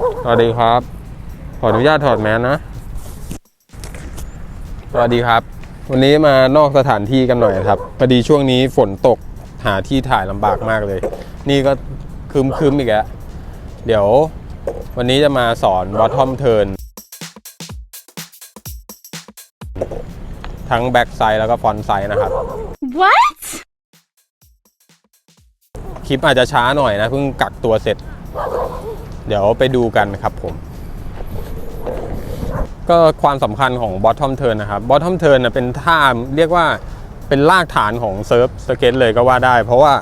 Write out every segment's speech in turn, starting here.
สวัสดีครับ ขออนุญาตถอดแมสนะ สวัสดีครับ วันนี้มานอกสถานที่กันหน่อยครับพอดีช่วงนี้ฝนตกหาที่ถ่ายลำบากมากเลย นี่ก็คืมคืมๆอีกแล้วเดี๋ยววันนี้จะมาสอน bottom turn ทั้ง back side แล้วก็ front side นะครับ What? คลิปอาจจะช้าหน่อยนะเพิ่งกักตัวเสร็จ เดี๋ยวไปดูกันครับผม ก็ความสำคัญของ bottom turn นะครับ bottom turn นเป็นท่าเรียกว่าเป็นรากฐานของเซิร์ฟสเก็ตเลยก็ว่าได้ เพราะว่า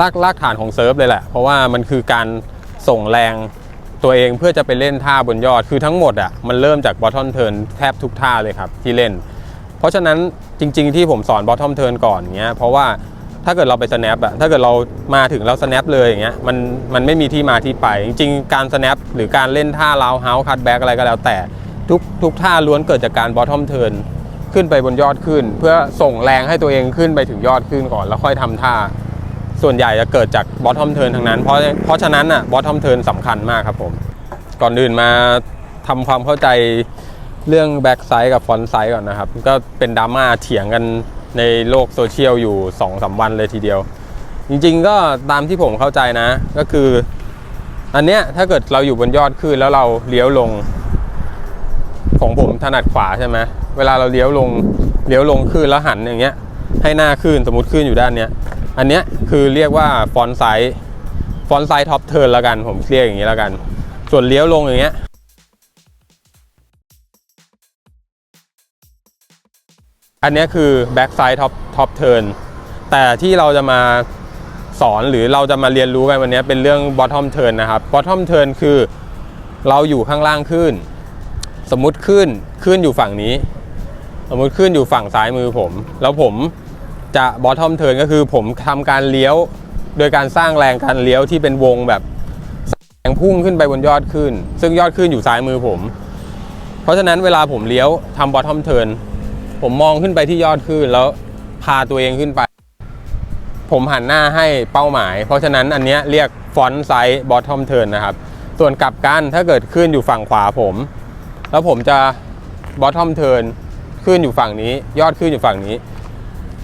รากรากฐานของเซิร์ฟเลยแหละ เพราะว่ามันคือการส่งแรงตัวเองเพื่อจะไปเล่นท่าบนยอดคือทั้งหมดอะมันเริ่มจาก bottom turn แทบทุกท่าเลยครับที่เล่น เพราะฉะนั้นจริง ๆ ที่ผมสอน bottom turn ก่อนเงี้ยเพราะว่า ถ้าเกิดเราไป snap อะถ้าเกิดเรามาถึงเรา snap เลยอย่างเงี้ยมันมันไม่มีที่มาที่ไป จริงๆการ snap หรือการเล่นท่า round house cut back อะไรก็แล้วแต่ ทุกทุกท่าล้วนเกิดจากการ bottom turn ขึ้นไปบนยอดขึ้น เพื่อส่งแรงให้ตัวเองขึ้นไปถึงยอดขึ้นก่อนแล้วค่อยทำท่า ส่วนใหญ่จะเกิดจาก bottom turn ทั้งนั้น เพราะเพราะฉะนั้นอะ bottom turn สำคัญมากครับผม ก่อนอื่นมาทำความเข้าใจเรื่อง back side กับ front side ก่อนนะครับ ก็เป็นดราม่าเถียงกัน ในโลกโซเชียลอยู่2อสวันเลยทีเดียว จริงๆก็ตามที่ผมเข้าใจนะ ก็คือ อันเนี้ยถ้าเกิดเราอยู่บนยอดขึ้นแล้วเราเลี้ยวลง ของผมถนัดขวาใช่ไหมเวลาเราเลี้ยวลงเลี้ยวลงขึ้นแล้วหันอย่างเงี้ย ให้หน้าขึ้นสมมติขึ้นอยู่ด้านเนี้ยอันเนี้ยคือเรียกว่าฟอนไซส์ฟอนไซส์ท็อปเทิร์นแล้วกัน ผมเรียกอย่างนี้แล้วกัน ส่วนเลี้ยวลงอย่างเงี้ย อันนี้คือแบ็กไซด์ท็อปท็อปเทิร์นแต่ที่เราจะมาสอนหรือเราจะมาเรียนรู้กันวันนี้เป็นเรื่อง bottom turn นะครับ bottom turn คือเราอยู่ข้างล่างขึ้น สมมติขึ้นขึ้นอยู่ฝั่งนี้ สมมติขึ้นอยู่ฝั่งซ้ายมือผม แล้วผมจะ bottom turn ก็คือผมทำการเลี้ยว โดยการสร้างแรงการเลี้ยวที่เป็นวงแบบแรงพุ่งขึ้นไปบนยอดขึ้น ซึ่งยอดขึ้นอยู่ซ้ายมือผม เพราะฉะนั้นเวลาผมเลี้ยวทำ bottom turn ผมมองขึ้นไปที่ยอดขึ้นแล้วพาตัวเองขึ้นไป ผมหันหน้าให้เป้าหมาย เพราะฉะนั้นอันนี้เรียก front side bottom turn นนะครับ ส่วนกลับกันถ้าเกิดขึ้นอยู่ฝั่งขวาผม แล้วผมจะ bottom turn ขึ้นอยู่ฝั่งนี้ ยอดขึ้นอยู่ฝั่งนี้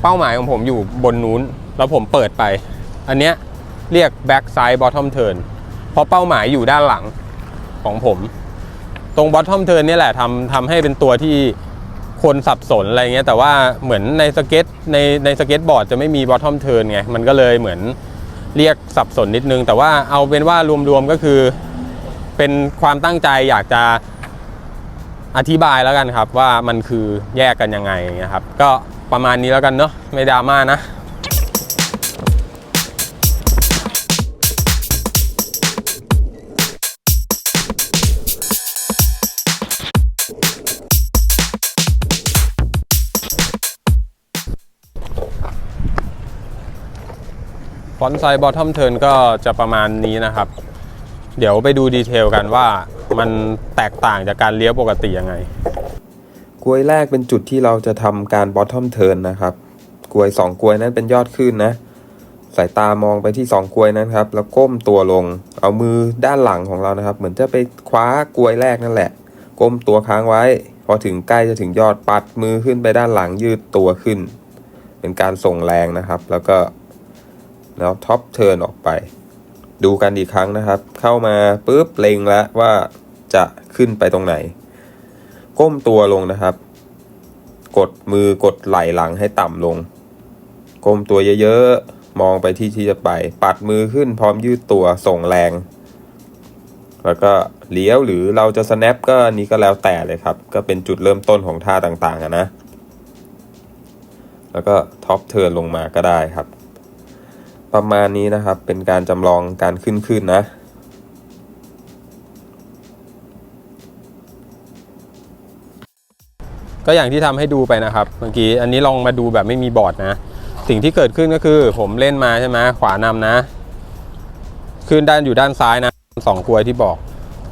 เป้าหมายของผมอยู่บนนู้น แล้วผมเปิดไป อันเนี้ยเรียก back side bottom turn เพราะเป้าหมายอยู่ด้านหลังของผม ตรง bottom turn เนี่ยแหละทำทำให้เป็นตัวที่ คนสับสนอะไรเงี้ยแต่ว่าเหมือนในสเก็ตในในสเก็ตบอร์ดจะไม่มี bottom turn ไง มันก็เลยเหมือนเรียกสับสนนิดนึง แต่ว่าเอาเป็นว่ารวมๆก็คือ เป็นความตั้งใจอยากจะอธิบายแล้วกันครับว่ามันคือแยกกันยังไงอย่างเงี้ยครับ ก็ประมาณนี้แล้วกันเนาะไม่ดราม่านะ ฟอนต์ไซบอททอมเทิร์นก็จะประมาณนี้นะครับ เดี๋ยวไปดูดีเทลกันว่ามันแตกต่างจากการเลี้ยวปกติยังไงกลวยแรกเป็นจุดที่เราจะทำการ bottom turn นะครับกลวยสองกลวยนั้นเป็นยอดขึ้นนะสายตามองไปที่สองกลวยนั้นครับ แล้วก้มตัวลง เอามือด้านหลังของเรานะครับ เหมือนจะไปคว้ากลวยแรกนั่นแหละ ก้มตัวค้างไว้ พอถึงใกล้จะถึงยอดปัดมือขึ้นไปด้านหลังยืดตัวขึ้น เป็นการส่งแรงนะครับ แล้วก็ แล้วท็อปเทิร์นออกไป ดูกันอีกครั้งนะครับ เข้ามาปุ๊บเล็งแล้วว่าจะขึ้นไปตรงไหน ก้มตัวลงนะครับ กดมือกดไหล่หลังให้ต่ำลง ก้มตัวเยอะๆ มองไปที่ที่จะไป ปัดมือขึ้นพร้อมยืดตัวส่งแรง แล้วก็เลี้ยวหรือเราจะ snap ก็นี้ก็แล้วแต่เลยครับ ก็เป็นจุดเริ่มต้นของท่าต่างๆนะ แล้วก็ท็อปเทิร์นลงมาก็ได้ครับ ประมาณนี้นะครับ เป็นการจำลองการขึ้นขึ้นนะ ก็อย่างที่ทำให้ดูไปนะครับ เมื่อกี้ อันนี้ลองมาดูแบบไม่มีบอร์ดนะ สิ่งที่เกิดขึ้นก็คือผมเล่นมาใช่ไหมขวานำนะ ขึ้นด้านอยู่ด้านซ้ายนะสองกลวยที่บอก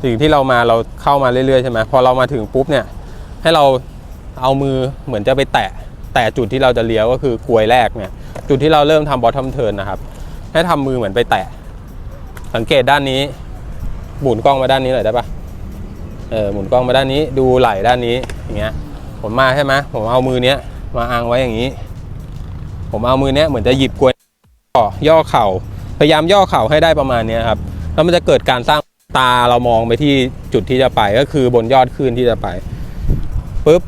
สิ่งที่เรามาเราเข้ามาเรื่อยๆใช่ไหมพอเรามาถึงปุ๊บเนี่ย ให้เราเอามือเหมือนจะไปแตะ แต่จุดที่เราจะเลี้ยวก็คือกลวยแรกเนี่ย จุดที่เราเริ่มทำบอททอมเทิร์นนะครับ ให้ทำมือเหมือนไปแตะ สังเกตด้านนี้ หมุนกล้องมาด้านนี้หน่อยได้ปะเออหมุนกล้องมาด้านนี้ ดูไหล่ด้านนี้อย่างเงี้ย ผมมาใช่ไหมผมเอามือเนี้ยมาอังไว้อย่างนี้ ผมเอามือเนี้ยเหมือนจะหยิบกลวยย่อย่อเข่า พยายามย่อเข่าให้ได้ประมาณนี้ครับ แล้วมันจะเกิดการสร้างตาเรามองไปที่จุดที่จะไปก็คือบนยอดขึ้นที่จะไปปุ๊บ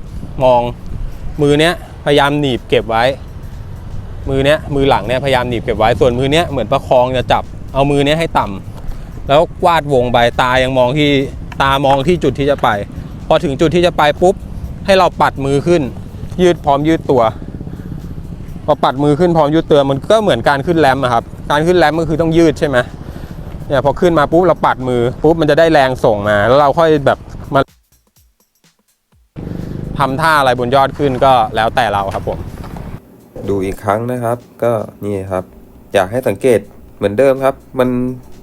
มองมือเนี้ยพยายามหนีบเก็บไว้ มือเนี้ยมือหลังเนี้ยพยายามหนีบเก็บไว้ส่วนมือเนี้ยเหมือนประคองจะจับเอามือเนี้ยให้ต่ำแล้ววาดวงไปตายังมองที่ตามองที่จุดที่จะไป พอถึงจุดที่จะไปปุ๊บ ให้เราปัดมือขึ้น ยืดพร้อมยืดตัวพอปัดมือขึ้นพร้อมยืดตัวมันก็เหมือนการขึ้นแรมป์อะครับการขึ้นแรมก็คือต้องยืดใช่ไหมเนี่ยพอขึ้นมาปุ๊บเราปัดมือปุ๊บมันจะได้แรงส่งมา แล้วเราค่อยแบบมาทำท่าอะไรบนยอดขึ้นก็แล้วแต่เราครับผม ดูอีกครั้งนะครับ ก็นี่ครับ อยากให้สังเกตเหมือนเดิมครับ มัน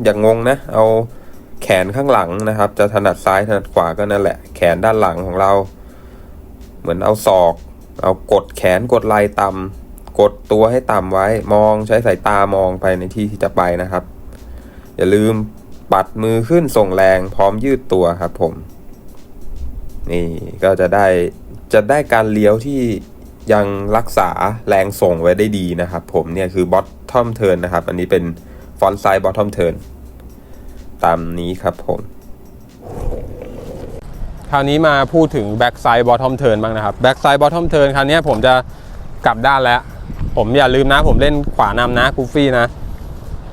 อย่างงงนะ เอาแขนข้างหลังนะครับ จะถนัดซ้ายถนัดขวาก็นั่นแหละ แขนด้านหลังของเรา เหมือนเอาศอก เอากดแขนกดไหล่ต่ำกดตัวให้ต่ำไว้ มองใช้สายตามองไปในที่ที่จะไปนะครับ อย่าลืมปัดมือขึ้นส่งแรงพร้อมยืดตัวครับผม นี่ก็จะได้จะได้การเลี้ยวที่ ยังรักษาแรงส่งไว้ได้ดีนะครับ ผมเนี่ยคือ bottom turn นะครับ อันนี้เป็น front side bottom turn ตามนี้ครับผม คราวนี้มาพูดถึง back side bottom turn บ้างนะครับ back side bottom turn คราวนี้ผมจะกลับด้านแล้ว ผมอย่าลืมนะ ผมเล่นขวานำนะกูฟี่นะ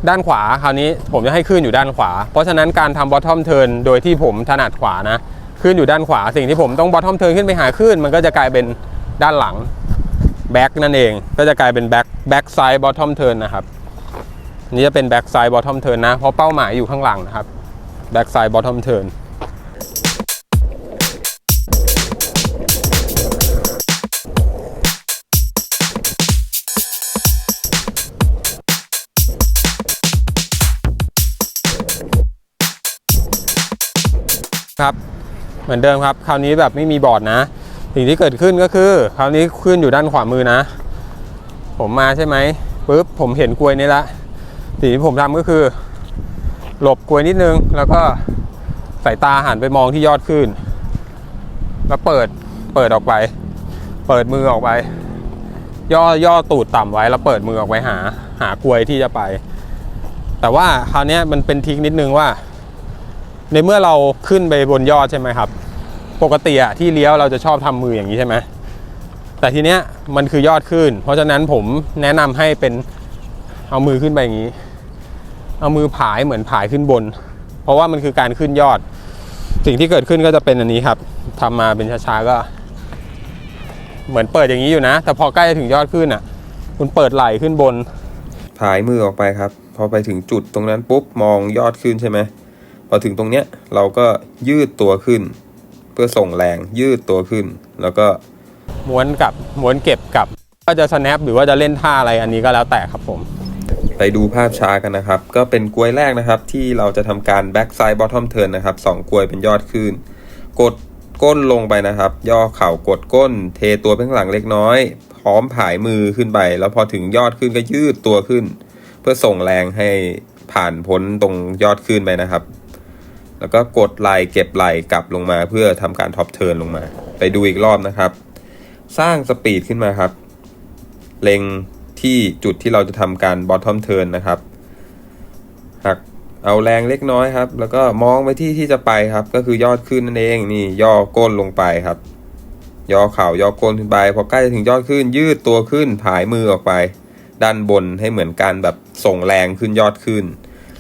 ด้านขวาคราวนี้ผมจะให้ขึ้นอยู่ด้านขวา เพราะฉะนั้นการทำ bottom turn โดยที่ผมถนัดขวานะขึ้นอยู่ด้านขวาสิ่งที่ผมต้อง bottom turn ขึ้นไปหาขึ้น มันก็จะกลายเป็น ด้านหลัง back นั่นเองก็จะกลายเป็น back back side bottom turn นนะครับนี่จะเป็น back side bottom turn นนะเพราะเป้าหมายอยู่ข้างหลังนะครับ back side bottom turn ครับเหมือนเดิมครับ คราวนี้แบบไม่มีบอร์ดนะ สิ่งที่เกิดขึ้นก็คือ คราวนี้ขึ้นอยู่ด้านขวามือนะ ผมมาใช่ไหมปุ๊บผมเห็นกลวยนี้ละสิ่งที่ผมทำก็คือ หลบกลวยนิดนึง แล้วก็สายตาหันไปมองที่ยอดขึ้น แล้วเปิดเปิดออกไป เปิดมือออกไป ย่อย่อตูดต่ำไว้ แล้วเปิดมือออกไปหา หากลวยที่จะไป แต่ว่าคราวนี้มันเป็นทิกนิดนึงว่า ในเมื่อเราขึ้นไปบนยอดใช่ไหมครับ ปกติอะที่เลี้ยวเราจะชอบทำมืออย่างนี้ใช่ไหมแต่ทีเนี้ยมันคือยอดขึ้น เพราะฉะนั้นผมแนะนำให้เป็นเอามือขึ้นไปอย่างนี้ เอามือผายเหมือนผายขึ้นบน เพราะว่ามันคือการขึ้นยอด สิ่งที่เกิดขึ้นก็จะเป็นอันนี้ครับทำมาเป็นช้าๆก็ เหมือนเปิดอย่างนี้อยู่นะ แต่พอใกล้จะถึงยอดขึ้นอะ คุณเปิดไหล่ขึ้นบน ผายมือออกไปครับ พอไปถึงจุดตรงนั้นปุ๊บมองยอดขึ้นใช่ไหมพอถึงตรงเนี้ยเราก็ยืดตัวขึ้น เพื่อส่งแรงยืดตัวขึ้น แล้วก็ม้วนกลับม้วนเก็บกลับ ก็จะ snap หรือว่าจะเล่นท่าอะไรอันนี้ก็แล้วแต่ครับผม ไปดูภาพช้ากันนะครับ ก็เป็นกลวยแรกนะครับ ที่เราจะทำการ back side bottom turn นะครับสองกลวยเป็นยอดขึ้น กดก้นลงไปนะครับ ย่อเข่ากดก้น เทตัวไปข้างหลังเล็กน้อย พร้อมผายมือขึ้นไป แล้วพอถึงยอดขึ้นก็ยืดตัวขึ้น เพื่อส่งแรงให้ผ่านพ้นตรงยอดขึ้นไปนะครับ แล้วก็กดไหลเก็บไหลกลับลงมา เพื่อทำการท็อปเทิร์นลงมา ไปดูอีกรอบนะครับ สร้างสปีดขึ้นมาครับ เล็งที่จุดที่เราจะทำการ bottom turn นะครับหักเอาแรงเล็กน้อยครับ แล้วก็มองไปที่ที่จะไปครับ ก็คือยอดขึ้นนั่นเองนี่ย่อก้นลงไปครับ ย่อเข่าย่อก้นขึ้นไปพอใกล้จะถึงยอดขึ้น ยืดตัวขึ้นผายมือออกไป ด้านบนให้เหมือนการแบบส่งแรงขึ้นยอดขึ้น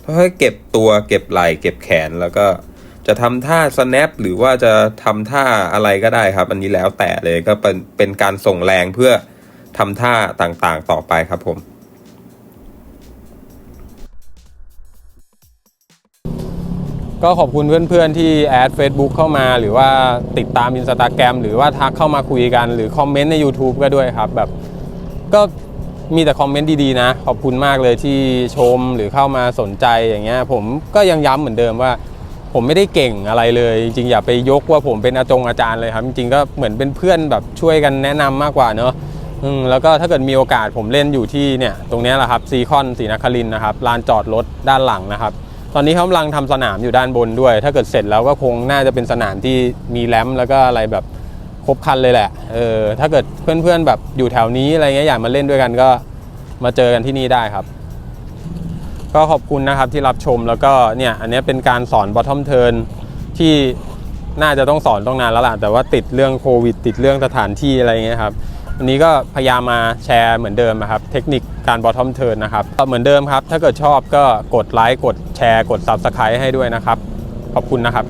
ค่อยๆเก็บตัวเก็บไหล่เก็บแขนแล้วก็จะทำท่า snap หรือว่าจะทำท่าอะไรก็ได้ครับ อันนี้แล้วแต่เลยก็เป็นเป็นการส่งแรงเพื่อทำท่าต่างๆต่อไปครับผม ก็ขอบคุณเพื่อนๆที่แอด Facebook เข้ามา หรือว่าติดตามอินสตาแกรมหรือว่าทักเข้ามาคุยกัน หรือคอมเมนต์ใน YouTube ก็ด้วยครับ แบบก็ มีแต่คอมเมนต์ดีๆนะ ขอบคุณมากเลยที่ชมหรือเข้ามาสนใจอย่างเงี้ยผมก็ยังย้ำเหมือนเดิมว่า ผมไม่ได้เก่งอะไรเลย จริงๆอย่าไปยกว่าผมเป็นอาจงอาจารย์เลยครับ จริงๆก็เหมือนเป็นเพื่อนแบบช่วยกันแนะนำมากกว่าเนอะอืมแล้วก็ถ้าเกิดมีโอกาสผมเล่นอยู่ที่เนี่ยตรงเนี้ยแหละครับซีคอนศรีนครินทร์นะครับลานจอดรถด้านหลังนะครับ ตอนนี้เขากำลังทำสนามอยู่ด้านบนด้วย ถ้าเกิดเสร็จแล้วก็คงน่าจะเป็นสนามที่มีแรมป์แล้วก็อะไรแบบ ครบคันเลยแหละ เออ ถ้าเกิดเพื่อนๆแบบอยู่แถวนี้อะไรเงี้ยอยากมาเล่นด้วยกันก็มาเจอกันที่นี่ได้ครับ ก็ขอบคุณนะครับที่รับชมแล้วก็เนี่ยอันนี้เป็นการสอน bottom turn ที่น่าจะต้องสอนต้องนานแล้วล่ะแต่ว่าติดเรื่องโควิด ติดเรื่องสถานที่อะไรเงี้ยครับวันนี้ก็พยายามมาแชร์เหมือนเดิมนะครับ เทคนิคการ bottom turn นนะครับเหมือนเดิมครับ ถ้าเกิดชอบก็กดไลค์กดแชร์กด subscribe ให้ด้วยนะครับ ขอบคุณนะครับ